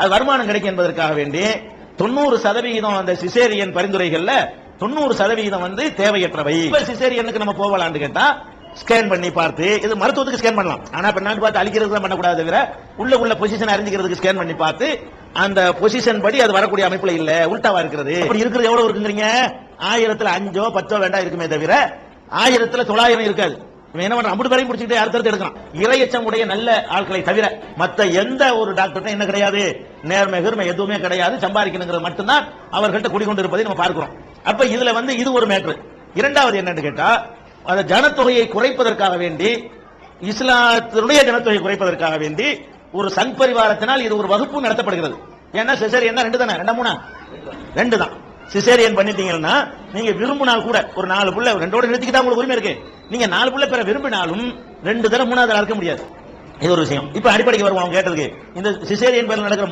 அது வருமானம் கிடைக்கும் என்பதற்காக வேண்டி தொண்ணூறு சதவிகிதம் அந்த சிசேரியன் பரிந்துரைகள்ல தொண்ணூறு சதவிகிதம் வந்து தேவையற்றவை. இப்ப சிசேரியனுக்கு நம்ம போகலான்னு கேட்டா ஸ்கேன் பண்ணி பார்த்து இது மருத்துவத்துக்கு ஸ்கேன் பண்ணலாம். ஆனா இப்ப நான் பார்த்து அழிக்கிறது தான் பண்ணக்கூடாது தவிர உள்ள உள்ள பொசிஷன் அறிஞ்சிக்கிறதுக்கு ஸ்கேன் பண்ணி பார்த்து அந்த பொசிஷன் படி அது வரக்கூடிய அமைப்புல இல்ல உல்டாவா இருக்கிறது. அப்படி இருக்கிறது எவ்வளவு இருக்குங்கிறீங்க? ஆயிரத்துல அஞ்சோ பத்தோ வேண்டாம் இருக்குமே தவிர ஆயிரத்துல தொள்ளாயிரம் இருக்காது. இவன் என்ன பண்றான்? அம்பது பேரையும் பிடிச்சிட்டு அடுத்தடுத்து எடுக்கிறான். இரையச்சம் உடைய நல்ல ஆட்களை தவிர மத்த எந்த ஒரு டாக்டர் என்ன கிடையாது? நேர்மை கிர்மை எதுவுமே கிடையாது. சம்பாதிக்கணுங்கிறது மட்டும்தான் அவர்கள்ட்ட குடிக்கொண்டு இருப்பதை நம்ம பார்க்கிறோம். அப்ப இதுல வந்து இது ஒரு மேட்ரு இரண்டாவது என்னன்னு கேட்டா அந்த ஜனத்தொகையை குறைப்பதற்காக வேண்டி இஸ்லாத்தினுடைய ஜனத்தொகையை குறைப்பதற்காக வேண்டி ஒரு சங் பரிவாரத்தினால் இது ஒரு வகுப்பு நடத்தப்படுகிறது. ஏன்னா சிசேரியன் ரெண்டு தானே? ரெண்டா மூணா? ரெண்டு தான் சிசேரியன் பண்ணிட்டீங்கன்னா நீங்க விரும்பினால் கூட ஒரு நாலு புள்ள ரெண்டோட நிறுத்திக்கிட்டா உங்களுக்கு உரிமை இருக்கு. நீங்க நாலு புள்ள பெற விரும்பினாலும் ரெண்டு தடவை மூணாவது இருக்க முடியாது. இது ஒரு விஷயம். இப்ப அடிப்படைக்கு வருவோம் கேட்டதுக்கு. இந்த சிசேரியன் பேர்ல நடக்கிற